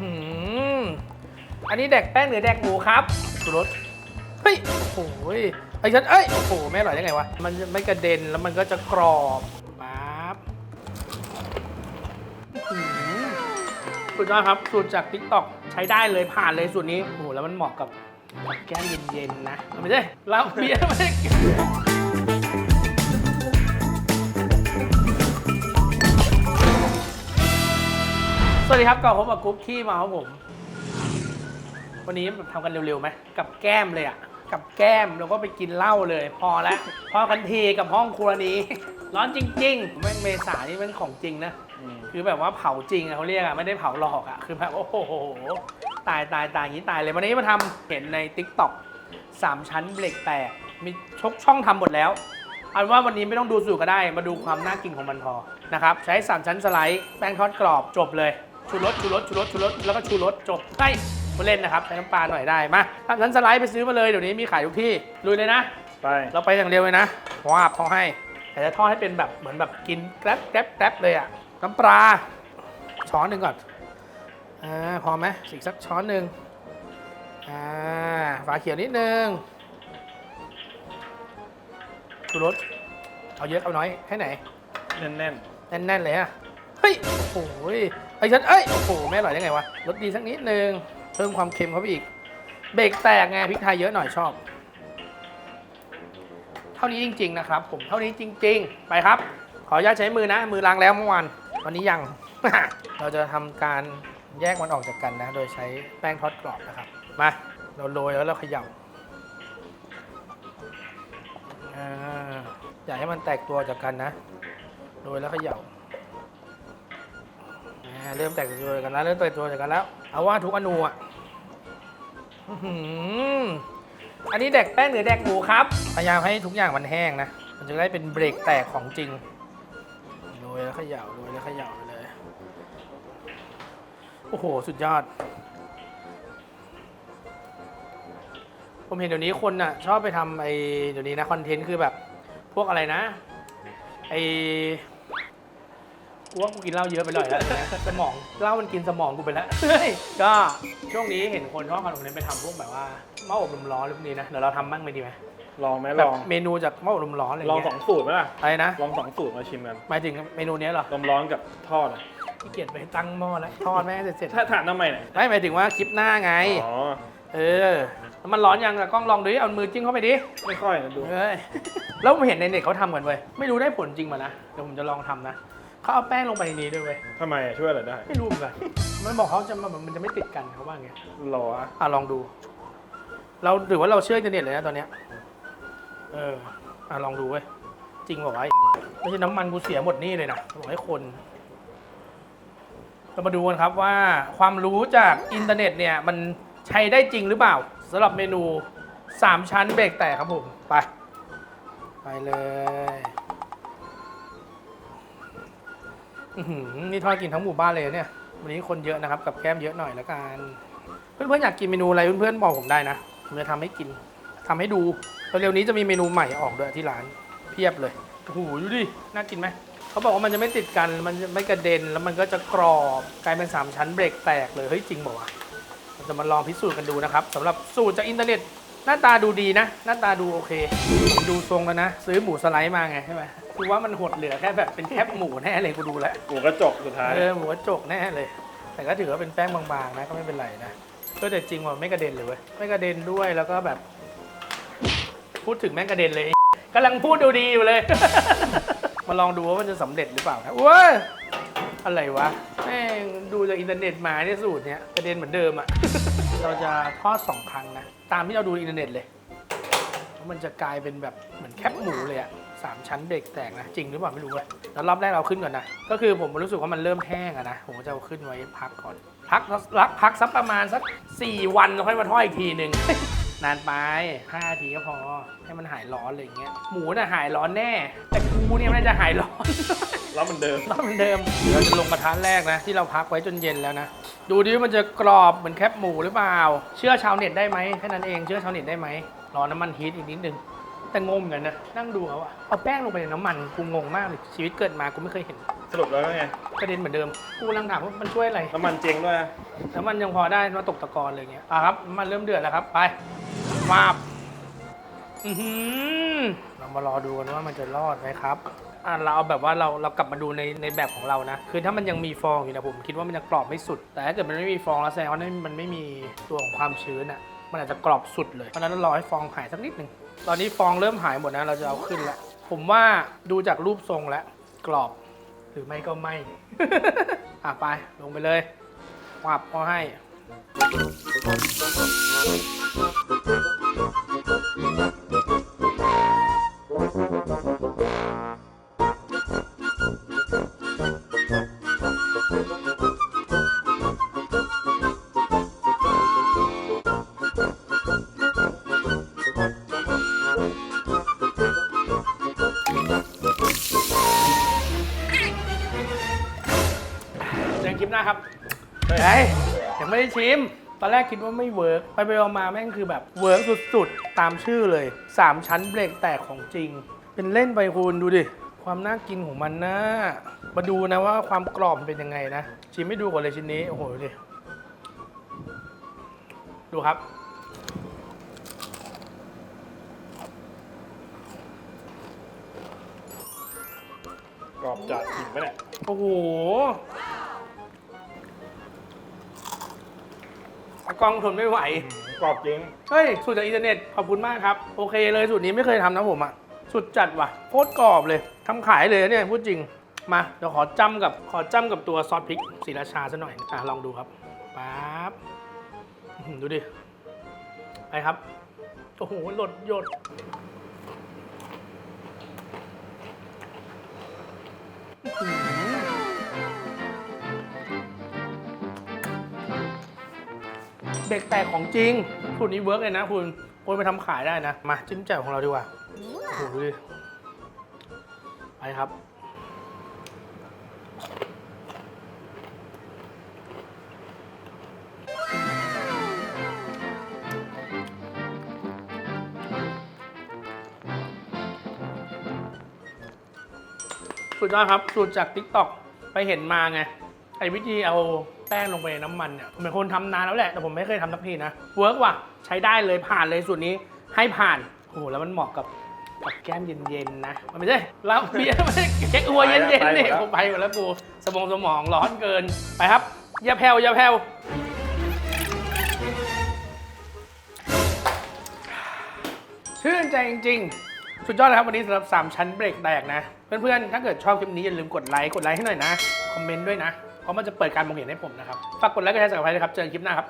หืออันนี้แดกแป้งหรือแดกหมูครับชูรสเฮ้ย โอ้โหยไอ้ฉัน เอ้ย โอ้โห ไม่อร่อยได้ไงวะ มันไม่กระเด็นแล้วมันก็จะกรอบปั๊บสุดยอดครับ สูตรจาก t ิ k t o k ใช้ได้เลยผ่านเลยสูตรนี้ โอ้โห แล้วมันเหมาะกับกับแก้มเย็นๆนะ ไม่ใช่เหล้าเบียร์ไม่ สวัสดีครับก่อนพบกับกุ๊กขี้มาครับผม วันนี้ทำกันเร็วๆไหมกับแก้มเลยอะ กับแก้มแล้วก็ไปกินเหล้าเลย พอแล้ว พอกันทีกับห้องครัวนี้ ร้อนจริงๆแม่งเมษานี่เป็นของจริงนะ คือแบบว่าเผาจริงอะเขาเรียกอะไม่ได้เผาหลอกอะคือแบบโอ้โห ตายตายตายอย่างนี้ตายเลย วันนี้มาทำเห็นใน t ิ k t o k สามชั้นเบรกแตกมีชกช่องทำหมดแล้วอันว่าวันนี้ไม่ต้องดูสูตรก็ได้ มาดูความน่ากินของมันพอนะครับ ใช้3ชั้นสไลด์ แป้งทอดกรอบจบเลย ชูรสชูรสชูรสชูรสแล้วก็ชูรสจบใช่มาเล่นนะครับใช้น้ำปลาหน่อยได้มาสามชั้นสไลด์ไปซื้อมาเลยเดี๋ยวนี้มีขายทุกที่ลุยเลยนะ ไป เราไปอย่างเร็วเลยนะวาบเขาให้แต่จะทอดให้เป็นแบบเหมือนแบบกินแกร็บแกร็บแกร็บเลยอะน้ำปลาช้อนหนึ่งก่อนอ่าพอไหมอีกสักช้อนหนึ่งอ่าฝาเขียวนิดนึงชูรสเอาเยอะเอาน้อยแค่ไหน แน่นแน่นๆเลยอะ เฮ้ย โอ้โหยไอ้ฉันเอ้ย โอ้โหไม่อร่อยได้ไงวะรสดีสักนิดนึง เพิ่มความเค็มเข้าไปอีก เบรกแตกไงพริกไทยเยอะหน่อยชอบ เท่านี้จริง ๆ นะครับ ผมเท่านี้จริง ๆ ไปครับ ขออนุญาตใช้มือนะ มือล้างแล้วเมื่อวานวันนี้ยัง เราจะทำการแยกมันออกจากกันนะ โดยใช้แป้งทอดกรอบนะครับ มา เราโรยแล้วเราเขย่าอ่าอย่าให้มันแตกตัวจากกันนะ โรยแล้วเขย่า อ่าเริ่มแตกตัวจากกันแล้วเริ่มแตกตัวจากกันแล้ว เอาว่าทุกอนูอะอื้อหืออันนี้แดกแป้งหรือแดกหมูครับ พยายามให้ทุกอย่างมันแห้งนะ มันจะได้เป็นเบรกแตกของจริงโรยแล้วเขย่าโรยแล้วเขย่าไปเลย โอ้โห สุดยอด ผมเห็นเดี๋ยวนี้คนน่ะ ชอบไปทำไอ้เดี๋ยวนี้นะ คอนเทนต์คือแบบ พวกอะไรนะ ไอ้ กูว่ากูกินเหล้าเยอะไปหน่อยแล้วเนี่ยสมองเหล้ามันกินสมองกูไปแล้วเฮ้ยก็ช่วงนี้เห็นคนชอบคอนเทนต์ไปทำพวกแบบว่าหม้ออบลมร้อนหรือพวกนี้นะเดี๋ยวเราทำบ้างไหมดีไหมๆลองไหมแบลบอง เมนูจากหม้ออบลมร้อนอะไรลองเงี้ยสองสูตรไหมล่ะ อะไรนะลองสองสูตรมาชิมกันหมายถึงเมนูเนี้ยเหรอลมร้อนกับทอดอะขี้เกียจไปตั้งหม้อแล้วทอดแม่งเสร็จถ้าถามทำไมเนี่ยๆไม่หมายถึงว่าคลิปหน้าไง อ๋อ เออแล้วมันร้อนยังอะกล้องลองดูดิเอามือจิ้มเข้าไปดิ ไม่ค่อยนะดูเอ้ย แล้วผมเห็นในเน็ตเขาทำกันเว้ย ไม่รู้ได้ผลจริงมานะ เดี๋ยวผมจะลองทำนะ เขาเอาแป้งลงไปในนี้ด้วยเว้ย ทำไมอะช่วยอะไรได้ไม่รู้เหมือนกันมันบอกเขาจะมามันจะไม่ติดกันเขาว่าไงรออะอะลองดู เราถือว่าเราเชื่ออินเทอร์เน็ตเลยนะตอนเนี้ย เออ อะลองดูเว้ย จริงบอกว่าไม่ใช่น้ำมันกูเสียหมดนี่เลยนะบอกให้คน เรามาดูกันครับว่าความรู้จากอินเทอร์เน็ตเนี่ย มันใช้ได้จริงหรือเปล่าสำหรับเมนูสามชั้นเบรกแตกครับผม ไป ไปเลย นี่ทอดกินทั้งหมู่บ้านเลยเนี่ย วันนี้คนเยอะนะครับ กับแก้มเยอะหน่อยละกัน เพื่อนๆอยากกินเมนูอะไรเพื่อนๆบอกผมได้นะผมจะทำให้กินทำให้ดูเร็วๆนี้จะมีเมนูใหม่ออกด้วยที่ร้านเพียบเลยโอ้โหดูดิน่ากินไหมเขาบอกว่ามันจะไม่ติดกันมันจะไม่กระเด็นแล้วมันก็จะกรอบกลายเป็นสามชั้นเบรกแตกเลยเฮ้ยจริงบอกว่าจะมาลองพิสูจน์กันดูนะครับสำหรับสูตรจากอินเทอร์เน็ตหน้าตาดูดีนะ หน้าตาดูโอเค ดูทรงแล้วนะ ซื้อหมูสไลด์มาไงใช่ไหม กูว่ามันหดเหลือแค่แบบเป็นแคบหมูแน่เลยกูดูแล้วหมูกระจกสุดท้ายเออหมูกระจกแน่เลย แต่ก็ถือว่าเป็นแป้งบางๆนะก็ไม่เป็นไรนะก็แต่จริงว่าไม่กระเด็นเลยเว้ยไม่กระเด็นด้วยแล้วก็แบบ พูดถึงแม่งกระเด็นเลยกำลังพูดดูดีอยู่เลย มาลองดูว่ามันจะสำเร็จหรือเปล่านะเว้ยอะไรวะแม่งดูจากอินเทอร์เน็ตมาเนี่ยสูตรเนี้ยกระเด็นเหมือนเดิมอะเราจะทอดสองครั้งนะ ตามที่เราดูอินเทอร์เน็ตเลยแล้วมันจะกลายเป็นแบบเหมือนแคบหมูเลยอะ สามชั้นเบรกแตกนะ จริงหรือเปล่าไม่รู้เลยแล้วรอบแรกเราขึ้นก่อนนะ ก็คือผมรู้สึกว่ามันเริ่มแห้งอะนะ ผมก็จะเอาขึ้นไว้พักก่อน พักรักพักสักประมาณสัก 4 วันแล้วค่อยมาทอดอีกทีหนึ่งนานไป5นาทีก็พอ ให้มันหายร้อนอะไรอย่างเงี้ย หมูน่ะหายร้อนแน่ แต่กูเนี่ยมันน่าจะหายร้อนแล้วมันเดิมรอบเหมือนเดิม เราจะลงกระทะแรกนะ ที่เราพักไว้จนเย็นแล้วนะ ดูดิว่ามันจะกรอบเหมือนแคบหมูหรือเปล่า เชื่อชาวเน็ตได้ไหมแค่นั้นเอง เชื่อชาวเน็ตได้ไหมรอน้ำมันฮีทอีกนิดนึง แต่งงเหมือนกันนะ นั่งดูเขาอะเอาแป้งลงไปในน้ำมัน กูงงมากเลย ชีวิตเกิดมากูไม่เคยเห็น สรุปแล้วไงกระเด็นเหมือนเดิม กูกำลังถามว่ามันช่วยอะไร น้ำมันเจ๊งด้วยนะแล้วมันยังพอได้มาตกตะกอนเลยอย่างเงี้ย อะครับน้ำมันเริ่มเดือดแล้วครับ ไปมาบอือหือเรามารอดูกันว่ามันจะรอดไหมครับ อะเราเอาแบบว่าเราเรากลับมาดูในในแบบของเรานะ คือถ้ามันยังมีฟองอยู่นะผมคิดว่ามันจะกรอบไม่สุด แต่ถ้าเกิดมันไม่มีฟองแล้วแสดงว่ามันไม่มีตัวของความชื้นอะ มันอาจจะกรอบสุดเลย เพราะฉะนั้นเรารอให้ฟองหายสักนิดหนึ่งตอนนี้ฟองเริ่มหายหมดนะเราจะเอาขึ้นแล้ว ผมว่าดูจากรูปทรงแล้วกรอบหรือไม่ก็ไม่ อะไปลงไปเลยวับพอให้ อกันคลิปหน้าครับเฮ้ยยังไม่ได้ชิม ตอนแรกคิดว่าไม่เวิร์กไปไปมาแม่งคือแบบเวิร์กสุดๆ ตามชื่อเลย 3 ชั้นเบรกแตกของจริง เป็นเล่นไปคุณดูดิ ความน่ากินของมันนะ มาดูนะว่าความกรอบเป็นยังไงนะ ชิมไม่ดูก่อนเลยชิ้นนี้ โอ้โหดูดิดูครับกรอบจัดจริงปะเนี่ย โอ้โห กล้องทนไม่ไหว กรอบจริง เฮ้ยสูตรจากอินเทอร์เน็ตขอบคุณมากครับ โอเคเลยสูตรนี้ไม่เคยทำนะผมอะสุดจัดว่ะโคตรกรอบเลยทำขายเลยนะเนี่ยพูดจริงมาเดี๋ยวขอจ้ำกับขอจ้ำกับตัวซอสพริกสีราชาซะหน่อยอะลองดูครับป๊าบอื้อหือดูดิไปครับโอ้โหหลดหยด เด็กแตกของจริงสูตรนี้เวิร์กเลยนะคุณคุณไปทำขายได้นะ มาจิ้มแจ่วของเราดีกว่าโอ้โหดูดิไปครับ สุดยอดครับ สูตรจาก t ิ k t o k ไปเห็นมาไง ไอ้วิธีเอา แป้งลงไปในน้ำมันเนี่ยผมเป็นคนทำนานแล้วแหละ แต่ผมไม่เคยทำสักทีนะเวิร์กว่ะใช้ได้เลยผ่านเลยสูตรนี้ให้ผ่านโอ้โหแล้วมันเหมาะกับกับแก้มเย็นๆนะ มันไม่ใช่เหล้าเบียร์ไม่ใช่แก้อัวเย็นๆนี่ผมไปหมดแล้วกูสมองสมองร้อนเกินไปครับอย่าแผ่วอย่าแผ่วชื่นใจจริงๆ สุดยอดเลยครับวันนี้สำหรับ 3 ชั้นเบรกแตกนะ เพื่อนๆ ถ้าเกิดชอบคลิปนี้อย่าลืมกดไลค์ กดไลค์ให้หน่อยนะ คอมเมนต์ด้วยนะ เพราะมันจะเปิดการมองเห็นให้ผมนะครับ ฝากกดไลค์กดแชร์สับสไครต์นะครับ เจอกันคลิปหน้าครับ